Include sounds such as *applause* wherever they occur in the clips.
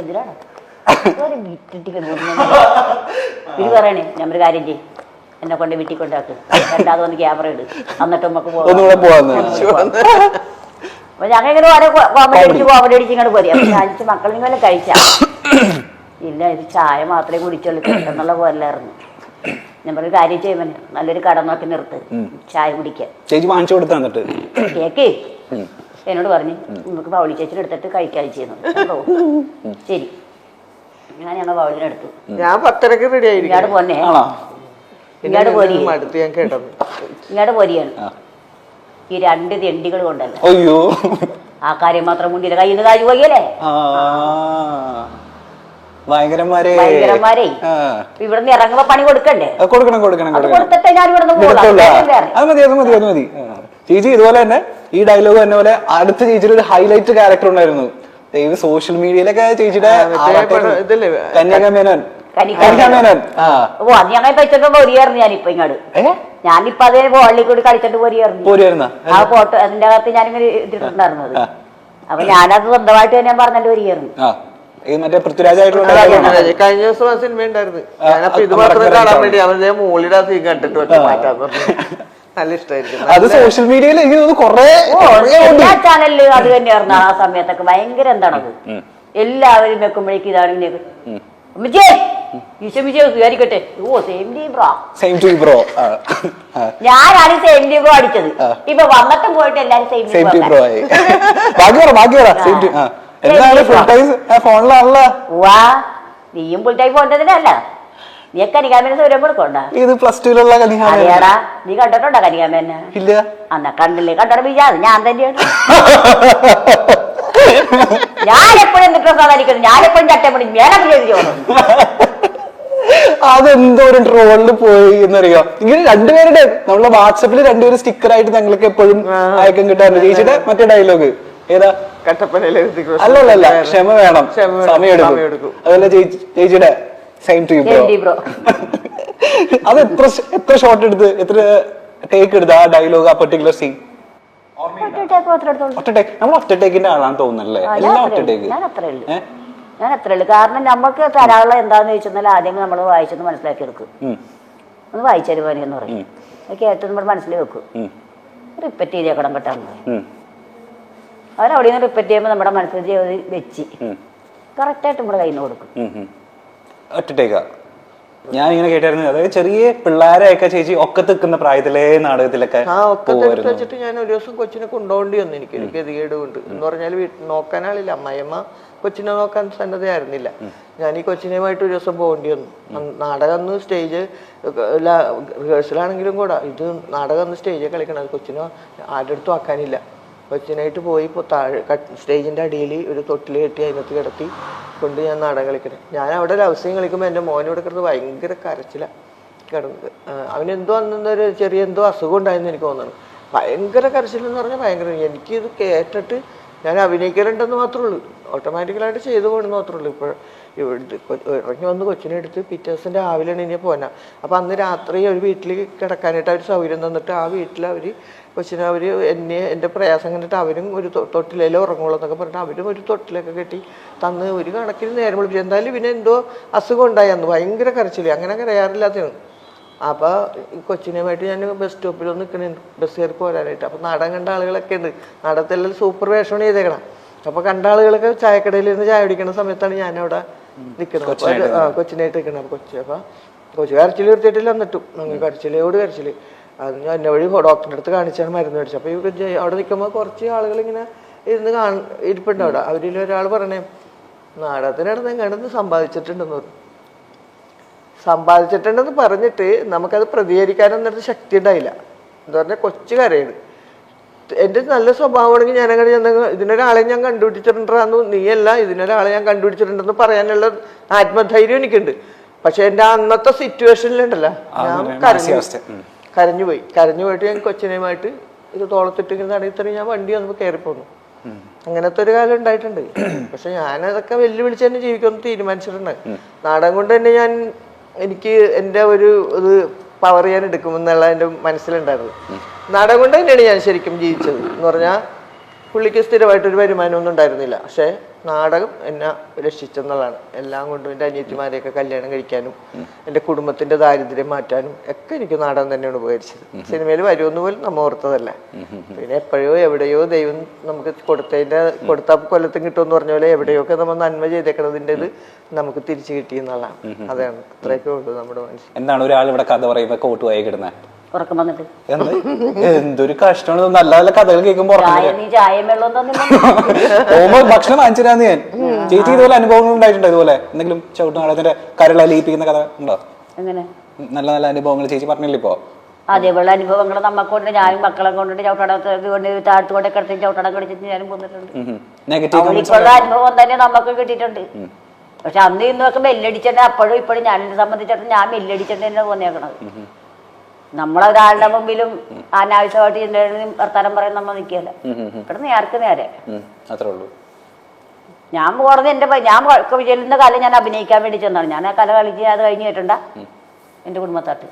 എന്തിനാണ്? ഒരു ഇത് പറയണേ ഞാൻ ഒരു കാര്യം ചെയ്യും. എന്നെ കൊണ്ട് വീട്ടിൽ കൊണ്ടാക്ക് രണ്ടാമത് വന്ന് ക്യാമറ ഇട്. എന്നിട്ട് നമുക്ക് പോകാം. അപ്പൊ ഞങ്ങൾ ഇങ്ങനെ ഓരോ കോമഡി അടിച്ച് കോമഡി അടിച്ച് ഇങ്ങോട്ട് പോരി അപ്പൊ മക്കൾ നിങ്ങൾ കഴിച്ച. ഇല്ല ഇത് ചായ മാത്രമേ കുടിച്ചുള്ളൂ. എന്നുള്ള പോലായിരുന്നു ഞാൻ പറഞ്ഞ കാര്യം ചെയ്യുമ്പോൾ നല്ലൊരു കട നോക്കി നിർത്ത്. ചായ കുടിക്കാൻ ചേച്ചി വാങ്ങിച്ചു കൊടുത്താ കേക്ക്? എന്നോട് പറഞ്ഞു നമുക്ക് പൗളി ചേച്ചിനെ എടുത്തിട്ട് കഴിക്കാൻ ചെയ്യുന്നു. ശരി. ഞാൻ ഞങ്ങൾ പൗളിനെ എടുത്തു ഞാൻ പത്തരക്ക് റെഡി ഇങ്ങാട് ആയിരിക്കും പോന്നെ ഇങ്ങോട്ട് പിന്നെ ഇങ്ങാട് പോരി ഇങ്ങോട്ട് പോരിയാണ്. ഈ രണ്ട് തെണ്ടികൾ കൊണ്ടല്ല? അയ്യോ. ആ കാര്യം മാത്രം മുണ്ടില്ല കയ്യിൽ നിന്ന് കാര്യം പോയല്ലേ ഭയങ്കരന്മാരെ. ഇവിടുന്ന് ഇറങ്ങുമ്പോ പണി കൊടുക്കണ്ടേ? കൊടുക്കണം കൊടുക്കണം കൊടുത്തിട്ടേ ഞാൻ ഇവിടുന്ന് അത് മതി അത് മതി അത് മതി. ചേച്ചി ഇതുപോലെ തന്നെ ഈ ഡയലോഗ് തന്നെ പോലെ അടുത്ത ചേച്ചിയുടെ ഒരു ഹൈലൈറ്റ് ക്യാരക്ടർ ഉണ്ടായിരുന്നു. ദൈവം സോഷ്യൽ മീഡിയയിലൊക്കെ ചേച്ചിയുടെ? കന്യാകമേനോൻ. കന്യാകമേനോൻ. ആ. ഓ അത് ഞങ്ങൾ വെച്ചിട്ട് പോരിയായിരുന്നു ഞാനിപ്പോ ഇങ്ങോട്ട് ഏ? ഞാനിപ്പോ അതേ ബോളിൽ കൂടി കളിച്ചിട്ട് പോരിയായിരുന്നു. പോരുവായിരുന്ന ആ ഫോട്ടോ അതിന്റെ അകത്ത് ഞാനിങ്ങനെ ഇട്ടിട്ടുണ്ടായിരുന്നത്. അപ്പൊ ഞാനത് സ്വന്തമായിട്ട് തന്നെ പറഞ്ഞിട്ട് മറ്റേ പൃഥ്വിരാജായിട്ടുള്ള. ആണോ? കഴിഞ്ഞ ദിവസം സിനിമ ഉണ്ടായിരുന്നു. ഞാനപ്പോ ഇത് മാത്രമേ കാണാൻ വേണ്ടി അവരുടെ മൂളിയുടെ സീൻ കണ്ടിട്ട് മാറ്റാന്ന് പറഞ്ഞു. *laughs* നല്ല ഇഷ്ടമായിരിക്കും അത് സോഷ്യൽ മീഡിയയിൽ എനിക്ക് തോന്നുന്നു കുറേ എല്ലാ ചാനലിലും അത് തന്നെയായിരുന്നു ആ സമയത്തൊക്കെ. ഭയങ്കര എന്താണത് എല്ലാവരും വെക്കുമ്പോഴേക്കും ഇതാണ് ഇങ്ങനെ ഉമ്മച്ചേ, ഈശോ മിശിഹ സ്വീകരിക്കട്ടെ ഓ same team bro. Same to bro ഞാനാണ് സെയിം ടീം ബ്രോ അടിച്ചത്. ഇപ്പൊ വന്നിട്ടും പോയിട്ട് എല്ലാരും സെയിം സെയിം ടു ബ്രോ ആയി. *laughs* ബാക്കി പറ ബാക്കി പറ. സെയിം ടു എന്താണ് ഫുൾ ടൈം ഫോണിലാണല്ലോ വാ നീയും ഫുൾ ടൈം നീ കനികാമേനെ ദൂരം കൊടുക്കണ്ട ഇത് പ്ലസ് ടുവിലുള്ള അറിയാടാ നീ കണ്ടിട്ടുണ്ടോ കനികാമേനെ? ഇല്ല. അന്ന കണ്ടില്ലേ? കണ്ടോ വിചാരം ഞാൻ തന്നെയാണ്. *laughs* ഞാൻ എപ്പോഴും എന്നിട്ട് സാധാരിക്കുന്നത് ഞാൻ എപ്പോഴും ചട്ടപ്പണി മേലെ ചെയ്ത് ചോദിച്ചു അതെന്തോ ഒരു ട്രോളിൽ പോയി എന്നറിയോ? ഇങ്ങനെ രണ്ടുപേരുടെ നമ്മളെ വാട്സപ്പിൽ രണ്ടുപേരും സ്റ്റിക്കർ ആയിട്ട് ഞങ്ങൾക്ക് എപ്പോഴും അയക്കം കിട്ടാറുണ്ട് ചേച്ചിയുടെ മറ്റേ ഡയലോഗ് ഏതാ? കട്ടപ്പനയിലെ. അല്ലല്ല ക്ഷമ വേണം. സമയം എടുക്കും. അതുപോലെ ചേച്ചി ചേച്ചിയുടെ same to bro you, bro. *laughs* അത് എത്ര എത്ര ഷോട്ട് എടുത്ത് എത്ര ടേക്ക് എടുത്ത് ആ ഡയലോഗ് ആ പെർട്ടിക്കുലർ സീൻ ഒറ്റ ടേക്ക് നമ്മൾ ഒറ്റ ടേക്കിന്റെ ആളാന്ന് തോന്നുന്നല്ലേ? എല്ലാം ഒറ്റ ടേക്ക് ഞാൻ അത്രേ ഉള്ളൂ. കാരണം നമുക്ക് തരാനുള്ള എന്താന്ന് ചോദിച്ചാൽ ആദ്യം നമ്മൾ വായിച്ചൊന്ന് മനസ്സിലാക്കി എടുക്കും. ഒന്ന് വായിച്ചാൽ പോലെ എന്ന് പറയും. അത് കേട്ട് നമ്മൾ മനസ്സിൽ വെക്കും. റിപ്പറ്റ് ചെയ്തേക്കണം കേട്ടോ അവരവിടെ നിന്ന് റിപ്പറ്റ് ചെയ്യുമ്പോൾ നമ്മുടെ മനസ്സിൽ വെച്ച് കറക്റ്റായിട്ട് നമ്മുടെ കയ്യിൽ നിന്ന് കൊടുക്കും. ഒറ്റ ഞാൻ ഇങ്ങനെ കേട്ടായിരുന്നു അതായത് ചെറിയ പിള്ളേരെയൊക്കെ ചേച്ചി ഒക്കെ നിൽക്കുന്ന പ്രായത്തിലെ നാടകത്തിലൊക്കെ ആ ഒക്കെ എടുത്ത് വെച്ചിട്ട് ഞാൻ ഒരു ദിവസം കൊച്ചിനെ കൊണ്ടുപോകേണ്ടി വന്നു എനിക്ക്. എനിക്ക് ഗതികേട് കൊണ്ട് എന്ന് പറഞ്ഞാൽ വീട്ടിൽ നോക്കാൻ ആളില്ല. അമ്മയമ്മ കൊച്ചിനെ നോക്കാൻ സന്നദ്ധയായിരുന്നില്ല. ഞാൻ ഈ കൊച്ചിനെയുമായിട്ട് ഒരു ദിവസം പോകേണ്ടി വന്നു. നാടകം അന്ന് സ്റ്റേജ് റിഹേഴ്സലാണെങ്കിലും കൂടെ. ഇത് നാടകം അന്ന് സ്റ്റേജിൽ കളിക്കണം. അത് കൊച്ചിനെ ആരുടെ അടുത്തും ആക്കാനില്ല. കൊച്ചിനായിട്ട് പോയി ഇപ്പോൾ താഴെ സ്റ്റേജിന്റെ അടിയിൽ ഒരു തൊട്ടിൽ കെട്ടി അതിനകത്ത് കിടത്തി കൊണ്ട് ഞാൻ നാടകം കളിക്കണം. ഞാൻ അവിടെ ഒരു അവസരം കളിക്കുമ്പോൾ എന്റെ മോനോട് കിടന്ന് ഭയങ്കര കരച്ചിലാണ് കിടന്നത്. അവനെന്തോ അന്നൊരു ചെറിയ എന്തോ അസുഖം ഉണ്ടായെന്ന് എനിക്ക് തോന്നുന്നു. ഭയങ്കര കരച്ചിലെന്ന് പറഞ്ഞാൽ ഭയങ്കര എനിക്കിത് കേട്ടിട്ട് ഞാൻ അഭിനയിക്കലുണ്ടെന്ന് മാത്രമേ ഉള്ളൂ ഓട്ടോമാറ്റിക്കലായിട്ട് ചെയ്തു പോകണമെന്ന് മാത്രമേ ഉള്ളൂ ഇപ്പോൾ ഇറങ്ങി വന്ന് കൊച്ചിനെ എടുത്ത് പിറ്റേ ദിവസം ഇനി പോനാ അപ്പോൾ അന്ന് രാത്രി ഒരു വീട്ടിൽ കിടക്കാനായിട്ട് അവർ സൗകര്യം തന്നിട്ട് ആ വീട്ടിൽ അവർ കൊച്ചിനെ അവർ എന്നെ എന്റെ പ്രയാസം കണ്ടിട്ട് അവരും ഒരു തൊ- തൊട്ടിലേലോ ഉറങ്ങുള്ളൂ എന്നൊക്കെ പറഞ്ഞിട്ട് അവരും ഒരു തൊട്ടിലൊക്കെ കെട്ടി തന്ന് ഒരു കണക്കിന് നേരം വിളിപ്പിച്ചു. എന്തായാലും പിന്നെ എന്തോ അസുഖം ഉണ്ടായി അന്ന്. ഭയങ്കര കരച്ചില്ല അങ്ങനെ കരയാറില്ലാത്തതാണ്. അപ്പോൾ ഈ കൊച്ചിനുമായിട്ട് ഞാൻ ബസ് സ്റ്റോപ്പിൽ ഒന്ന് നിൽക്കണുണ്ട് ബസ് കയറി പോരാനായിട്ട്. അപ്പോൾ നടൻ കണ്ട ആളുകളൊക്കെ ഉണ്ട്. നടത്തെല്ലാം സൂപ്പർ വേഷമാണ് ചെയ്തേക്കണം. അപ്പോൾ കണ്ട ആളുകളൊക്കെ ചായക്കടയിൽ ഇരുന്ന് ചായ കുടിക്കുന്ന സമയത്താണ് ഞാൻ അവിടെ നിൽക്കുന്നത് ആ കൊച്ചിനായിട്ട് നിൽക്കണം കൊച്ചി അപ്പോൾ കൊച്ചു കരച്ചിൽ എടുത്തിട്ടില്ല എന്നിട്ടും. ഞങ്ങൾ കരച്ചിലോട് കരച്ചിൽ അത് ഞാൻ എന്നെ വഴി ഡോക്ടറിന്റെ അടുത്ത് കാണിച്ചാണ് മരുന്ന് മേടിച്ചത്. അപ്പോൾ ഇവർ അവിടെ നിൽക്കുമ്പോൾ കുറച്ച് ആളുകൾ ഇങ്ങനെ ഇരുന്ന് കാണ ഇരിപ്പുണ്ട് അവിടെ. അവരിൽ ഒരാൾ പറഞ്ഞേ നാടകത്തിനടുത്ത് കണ്ടെന്ന് സമ്പാദിച്ചിട്ടുണ്ടെന്ന് പറഞ്ഞു. സമ്പാദിച്ചിട്ടുണ്ടെന്ന് പറഞ്ഞിട്ട് നമുക്കത് പ്രതികരിക്കാനൊന്നും ശക്തി ഉണ്ടായില്ല. എന്ന് പറഞ്ഞാൽ കൊച്ചു കരയാണ്. എന്റെ നല്ല സ്വഭാവമാണെങ്കിൽ ഞാൻ അങ്ങനെ ചെന്ന ഇതിനൊരാളെ ഞാൻ കണ്ടുപിടിച്ചിട്ടുണ്ടെന്ന് നീയല്ല ഇതിനൊരാളെ ഞാൻ കണ്ടുപിടിച്ചിട്ടുണ്ടെന്ന് പറയാനുള്ള ആത്മധൈര്യം എനിക്കുണ്ട്. പക്ഷെ എന്റെ അന്നത്തെ സിറ്റുവേഷനിലുണ്ടല്ലോ ഞാൻ കരഞ്ഞു. കരഞ്ഞുപോയി. കരഞ്ഞു പോയിട്ട് ഞാൻ കൊച്ചിനെയുമായിട്ട് ഇത് തോളത്തിട്ടിങ്ങനെ നടത്തി ഞാൻ വണ്ടി വന്നപ്പോൾ കയറിപ്പോന്നു. അങ്ങനത്തെ ഒരു കാലം ഉണ്ടായിട്ടുണ്ട്. *clears throat* പക്ഷെ ഞാനതൊക്കെ വെല്ലുവിളിച്ച് തന്നെ ജീവിക്കുമെന്ന് തീരുമാനിച്ചിട്ടുണ്ട്. നാടൻ കൊണ്ട് തന്നെ ഞാൻ എനിക്ക് എന്റെ ഒരു ഇത് പവർ ഞാൻ എടുക്കുമെന്നുള്ള എന്റെ മനസ്സിലുണ്ടായിരുന്നു നാടകം കൊണ്ട് തന്നെയാണ് ഞാൻ ശരിക്കും ജീവിച്ചത് എന്ന് പറഞ്ഞാൽ പുള്ളിക്ക് സ്ഥിരമായിട്ടൊരു വരുമാനമൊന്നും ഉണ്ടായിരുന്നില്ല. പക്ഷേ നാടകം എന്നെ രക്ഷിച്ചെന്നുള്ളതാണ് എല്ലാം കൊണ്ടും എന്റെ അനിയത്തിമാരെയൊക്കെ കല്യാണം കഴിക്കാനും എന്റെ കുടുംബത്തിന്റെ ദാരിദ്ര്യം മാറ്റാനും ഒക്കെ എനിക്ക് നാടകം തന്നെയാണ് ഉപകരിച്ചത്. സിനിമയിൽ വരുമെന്ന് പോലും നമ്മൾ ഓർത്തതല്ല. പിന്നെ എപ്പോഴോ എവിടെയോ ദൈവം നമുക്ക് കൊടുത്തതിന്റെ കൊടുത്ത കൊല്ലത്തും കിട്ടുമെന്ന് പറഞ്ഞ പോലെ എവിടെയൊക്കെ നമ്മൾ നന്മ ഇത് നമുക്ക് തിരിച്ചു കിട്ടിയെന്നുള്ളതാണ് അതാണ് അത്രയൊക്കെ ഉള്ളൂ നമ്മുടെ മനസ്സിൽ. എന്താണ് ഒരാൾ ഇവിടെ കഥ പറയുമ്പോൾ കോട്ട് വായി ഉറക്കം വന്നിട്ട്. എന്തൊരു കഷ്ടമാണ്. നല്ല നല്ല കഥകൾ കേൾക്കുമ്പോ ചായ നീ ചായ വെള്ളം തന്നില്ല പോകുമ്പോ ഭക്ഷണം വാങ്ങിച്ചു ഞാൻ. ചേച്ചി ഇതുപോലെ അനുഭവങ്ങൾ ഉണ്ടായിട്ടുണ്ടോ ഇതുപോലെ? എന്തെങ്കിലും ചവിട്ട് നാടകത്തിന്റെ കരൾ കഥ ഉണ്ടോ? എങ്ങനെ? നല്ല നല്ല അനുഭവങ്ങൾ ചേച്ചി പറഞ്ഞില്ല ഇപ്പോ? അതേപോലെ അനുഭവങ്ങൾ നമ്മക്കൊണ്ട് ഞാനും മക്കളെ കൊണ്ടിട്ട് ചവിട്ടടത്ത് കൊണ്ട് താഴ്ത്തുകൊണ്ടേ കിടത്തി ചവിട്ടടം കടിച്ചിട്ട് ഞാനും പോന്നിട്ടുണ്ട് നെഗറ്റീവ് അവളിക്കുള്ള അനുഭവം തന്നെ നമുക്ക് കിട്ടിയിട്ടുണ്ട്. പക്ഷെ അന്ന് ഇന്നൊക്കെ മെല്ലടിച്ചിട്ട് അപ്പോഴും ഇപ്പോഴും ഞാൻ സംബന്ധിച്ചിടത്തോളം ഞാൻ മെല്ലടിച്ചിട്ട് തന്നെ തോന്നിയേക്കണത്. നമ്മളൊരാളുടെ മുമ്പിലും അനാവശ്യമായിട്ട് ഇതിന്റെ വർത്താനം പറയാൻ നമ്മൾ നിൽക്കില്ല ഇവിടെ നേർക്ക് നേരെ. അത്രേ ഉള്ളൂ. ഞാൻ പോണത് എന്റെ ഞാൻ ചെല്ലുന്ന കല ഞാൻ അഭിനയിക്കാൻ വേണ്ടി ചെന്നാണ്. ഞാൻ ആ കല കളിച്ച് അത് കഴിഞ്ഞ് കേട്ടണ്ട എന്റെ കുടുംബത്താട്ട്.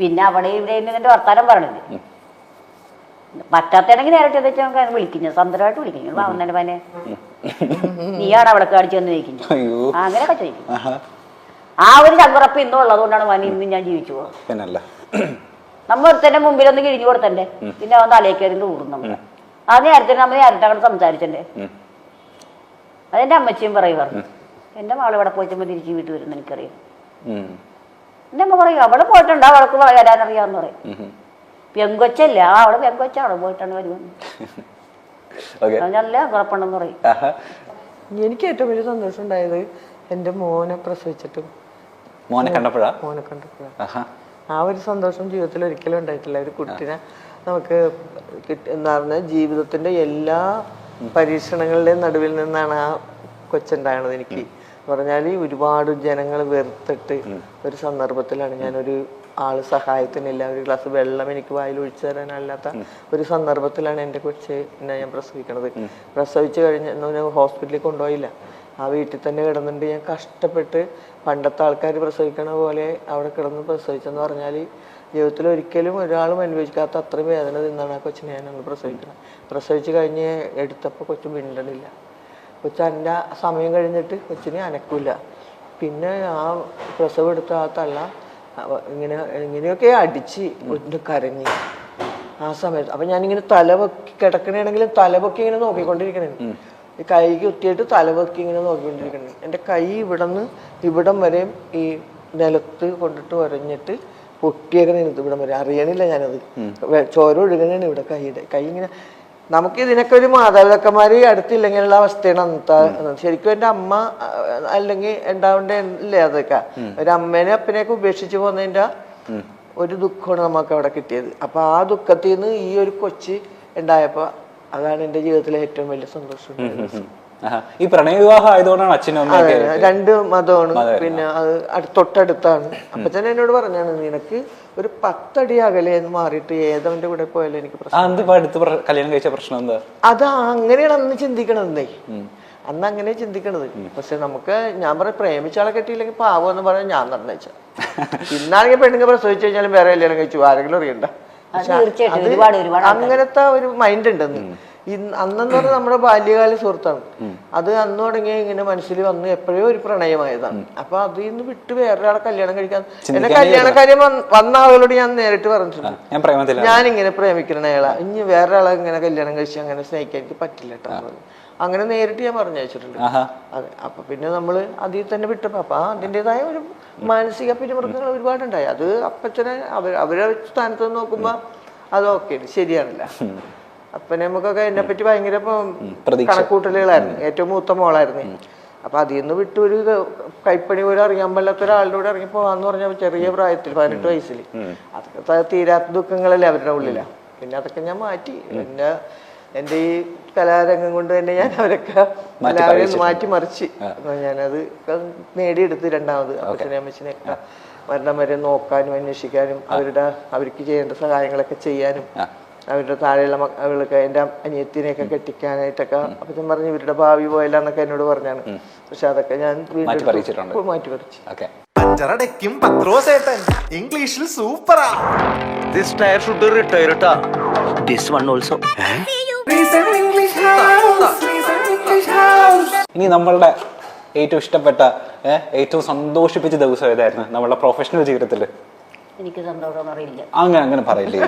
പിന്നെ അവിടെ ഇവിടെ എന്റെ വർത്താനം പറയണില്ല? പറ്റാത്തണെങ്കിൽ നേരിട്ട് വെച്ച് നമുക്ക് വിളിക്കും. ഞാൻ സ്വന്തമായിട്ട് വിളിക്കുന്നു വാവുന്നതിന്റെ പനെ നീയാണ് അവിടെ കാണിച്ചു വന്ന് ചോദിക്കുന്നു അങ്ങനെയൊക്കെ ചോദിക്കും. ആ ഒരു ചങ്കുറപ്പ് ഇന്നും ഉള്ളതുകൊണ്ടാണ് മനി ഇന്നും ഞാൻ ജീവിച്ചു പോകുന്നത്. പിന്നല്ല. നമ്മ ഒരുത്തന്റെ മുമ്പിൽ ഒന്ന് കിഴിഞ്ഞു കൊടുത്തണ്ടേ? പിന്നെ അവൻ ഊറും നമ്മൾ ആ നേരത്തെ നമ്മൾ നേരത്തെ സംസാരിച്ചല്ലേ സംസാരിച്ചണ്ടേ? അതെന്റെ അമ്മച്ചിയും പറയും പറഞ്ഞു. എന്റെ മകൾ ഇവിടെ പോയിട്ട് തിരിച്ച് വീട്ടിൽ വരുന്ന എനിക്കറിയാം. എന്റെ അമ്മ പറയും അവിടെ പോയിട്ടുണ്ട് അവൾക്ക് വരാനറിയാന്ന് പറയും. പെങ്കൊച്ചല്ല ആ അവൾ പെങ്കൊച്ച അവിടെ പോയിട്ടാണ് അത് നല്ല കുഴപ്പമുണ്ടെന്ന് പറയും. എനിക്ക് ഏറ്റവും വലിയ സന്തോഷം ഉണ്ടായത് എന്റെ മോനെ പ്രസവിച്ചിട്ടും മോനെ കണ്ടപ്പോഴാ? മോനെ കണ്ടപ്പോഴാണ് ആ ഒരു സന്തോഷം ജീവിതത്തിൽ ഒരിക്കലും ഉണ്ടായിട്ടില്ല. ഒരു കുട്ടിനെ നമുക്ക് എന്ന് എന്താ പറഞ്ഞാൽ ജീവിതത്തിന്റെ എല്ലാ പരീക്ഷണങ്ങളുടെയും നടുവിൽ നിന്നാണ് ആ കൊച്ചുണ്ടായത് എനിക്ക്. പറഞ്ഞാൽ ഒരുപാട് ജനങ്ങൾ വെറുത്തിട്ട് ഒരു സന്ദർഭത്തിലാണ് ഞാനൊരു ആൾ സഹായത്തിനില്ല ഒരു ഗ്ലാസ് വെള്ളം എനിക്ക് വായിൽ ഒഴിച്ചു തരാനല്ലാത്ത ഒരു സന്ദർഭത്തിലാണ് എന്റെ കൊച്ച് എന്നെ ഞാൻ പ്രസവിക്കണത്. പ്രസവിച്ചു കഴിഞ്ഞ ഹോസ്പിറ്റലിൽ കൊണ്ടുപോയില്ല. ആ വീട്ടിൽ തന്നെ കിടന്നിട്ട് ഞാൻ കഷ്ടപ്പെട്ട് പണ്ടത്തെ ആൾക്കാർ പ്രസവിക്കണ പോലെ അവിടെ കിടന്ന് പ്രസവിച്ചെന്ന് പറഞ്ഞാൽ ജീവിതത്തിൽ ഒരിക്കലും ഒരാളും അനുഭവിക്കാത്ത അത്രയും വേദന നിന്നാണ് ആ കൊച്ചിനെ ഞാൻ അന്ന് പ്രസവിക്കണം പ്രസവിച്ച് കഴിഞ്ഞ് എടുത്തപ്പോൾ കൊച്ചു മിണ്ടണില്ല. കൊച്ചു എന്റെ സമയം കഴിഞ്ഞിട്ട് കൊച്ചിനെ അനക്കില്ല പിന്നെ ആ പ്രസവം എടുത്ത ആ തള്ള ഇങ്ങനെ ഇങ്ങനെയൊക്കെ അടിച്ച് ഒന്ന് കരഞ്ഞ്. ആ സമയത്ത് അപ്പം ഞാനിങ്ങനെ തലപൊക്കി കിടക്കണേണെങ്കിലും തലപൊക്കി ഇങ്ങനെ നോക്കിക്കൊണ്ടിരിക്കണേ ഈ കൈ കുത്തിയിട്ട് തലവെക്കി ഇങ്ങനെ നോക്കിക്കൊണ്ടിരിക്കുന്നത് എന്റെ കൈ ഇവിടെ നിന്ന് ഇവിടം വരെയും ഈ നിലത്ത് കൊണ്ടിട്ട് വരഞ്ഞിട്ട് പൊട്ടിയൊക്കെ നിന്നത് ഇവിടം വരെ. അറിയണില്ല ഞാനത്. ചോര ഒഴുകണാണ് ഇവിടെ കൈയുടെ കൈ ഇങ്ങനെ നമുക്ക് ഇതിനൊക്കെ ഒരു മാതാപിതാക്കന്മാർ അടുത്തില്ലെങ്കിലുള്ള അവസ്ഥയാണ് അന്നത്തെ ശരിക്കും എന്റെ അമ്മ അല്ലെങ്കിൽ ഉണ്ടാവേണ്ടല്ലേ അതൊക്കെ. ഒരു അമ്മേനെ അപ്പനെയൊക്കെ ഉപേക്ഷിച്ച് പോകുന്നതിന്റെ ഒരു ദുഃഖമാണ് നമുക്ക് അവിടെ കിട്ടിയത്. അപ്പൊ ആ ദുഃഖത്തിൽ നിന്ന് ഈ ഒരു കൊച്ച് ഉണ്ടായപ്പോ അതാണ് എന്റെ ജീവിതത്തിലെ ഏറ്റവും വലിയ സന്തോഷം. ഈ പ്രണയ വിവാഹം ആയതുകൊണ്ടാണ് അച്ഛനും അമ്മയും രണ്ട് മതമാണ്. പിന്നെ അത് തൊട്ടടുത്താണ്. അപ്പച്ചൻ എന്നോട് പറഞ്ഞാണ് നിനക്ക് ഒരു പത്തടി അകലെ എന്ന് മാറിയിട്ട് ഏതവന്റെ കൂടെ പോയാലും എനിക്ക് പ്രശ്നം കല്യാണം കഴിച്ച പ്രശ്നം എന്താ? അത് അങ്ങനെയാണ് അന്ന് ചിന്തിക്കണതേ അന്ന് അങ്ങനെ ചിന്തിക്കണത്. പക്ഷെ നമുക്ക് ഞാൻ പറയാം പ്രേമിച്ച ആളെ കെട്ടിയില്ലെങ്കിൽ പാവം എന്ന് പറഞ്ഞാൽ ഞാൻ നിർണയിച്ച ഇന്നാണെങ്കിൽ പെണ്ണുങ്ങൾ പ്രസവിച്ചു കഴിഞ്ഞാലും വേറെ കല്യാണം കഴിച്ചു. ആരെങ്കിലും അറിയണ്ട. തീർച്ചയായിട്ടും അത് ഒരുപാട് ഒരുപാട് അങ്ങനത്തെ ഒരു മൈൻഡ് ഉണ്ടെന്ന്. അന്നെന്ന് പറഞ്ഞാൽ നമ്മുടെ ബാല്യകാല സുഹൃത്താണ്. അത് അന്ന് തുടങ്ങി ഇങ്ങനെ മനസ്സിൽ വന്ന് എപ്പോഴേ ഒരു പ്രണയമായതാണ്. അപ്പൊ അതിൽ നിന്ന് വിട്ട് വേറൊരാളെ കല്യാണം കഴിക്കാൻ എന്നെ കല്യാണ കാര്യം വന്ന- ആളുകളോട് ഞാൻ നേരിട്ട് പറഞ്ഞിട്ടുണ്ട്. ഞാൻ ഇങ്ങനെ പ്രേമിക്കണ അയാളാ ഇനി വേറെ ആളെ ഇങ്ങനെ കല്യാണം കഴിച്ച് അങ്ങനെ സ്നേഹിക്കാൻ എനിക്ക് പറ്റില്ല കേട്ടോ. അങ്ങനെ നേരിട്ട് ഞാൻ പറഞ്ഞു വെച്ചിട്ടുണ്ട് അതെ അപ്പൊ പിന്നെ നമ്മൾ അതിൽ തന്നെ വിട്ടപ്പോ അപ്പൊ അതിന്റെതായ ഒരു മാനസിക പിരിമുറുക്കങ്ങൾ ഒരുപാടുണ്ടായി. അത് അപ്പച്ചനെ അവർ അവരെ സ്ഥാനത്ത് നിന്ന് നോക്കുമ്പോ അത് ഓക്കെ ശരിയാണല്ല. അപ്പനെ നമുക്കൊക്കെ എന്നെ പറ്റി ഭയങ്കര. കണക്കൂട്ടലുകളായിരുന്നു. ഏറ്റവും മൂത്ത മോളായിരുന്നു. അപ്പൊ അതിൽ നിന്ന് വിട്ട് ഒരു കൈപ്പണി പോലും അറിയാൻ പാടില്ലാത്ത ഒരാളുടെ കൂടെ ഇറങ്ങി പോവാന്ന് പറഞ്ഞാൽ ചെറിയ പ്രായത്തിൽ പതിനെട്ട് വയസ്സിൽ അതൊക്കെ തീരാത്ത ദുഃഖങ്ങളല്ലേ അവരുടെ ഉള്ളിലാ. പിന്നെ അതൊക്കെ ഞാൻ മാറ്റി. എന്റെ എന്റെ ഈ കലാരംഗം കൊണ്ട് തന്നെ ഞാൻ അവരൊക്കെ എല്ലാവരെയും മാറ്റി മറിച്ച് ഞാനത് നേടിയെടുത്ത് രണ്ടാമത്. അപ്പച്ചനെ അമ്മച്ചനെ മരണം വരെ നോക്കാനും അന്വേഷിക്കാനും അവരുടെ അവർക്ക് ചെയ്യേണ്ട സഹായങ്ങളൊക്കെ ചെയ്യാനും അവരുടെ താഴെയുള്ള മക്കളൊക്കെ എന്റെ അനിയത്തിനെയൊക്കെ കെട്ടിക്കാനായിട്ടൊക്കെ അപ്പച്ചൻ പറഞ്ഞു ഇവരുടെ ഭാവി പോയല്ല എന്നൊക്കെ എന്നോട് പറഞ്ഞാണ്. പക്ഷെ അതൊക്കെ ഞാൻ വീണ്ടും മാറ്റി പറിച്ചു ഓക്കെ. അഞ്ചറടയ്ക്കും പത്രോസേട്ടൻ. ഇംഗ്ലീഷിൽ സൂപ്പറാ. This tyre should retire this one also ഇനി നമ്മളുടെ ഏറ്റവും ഇഷ്ടപ്പെട്ട ഏറ്റവും സന്തോഷിപ്പിച്ച ദിവസം ഏതായിരുന്നു നമ്മളുടെ പ്രൊഫഷണൽ ജീവിതത്തിൽ എനിക്ക് സന്തോഷം അറിയില്ല. അങ്ങനെ അങ്ങനെ പറയില്ലേ?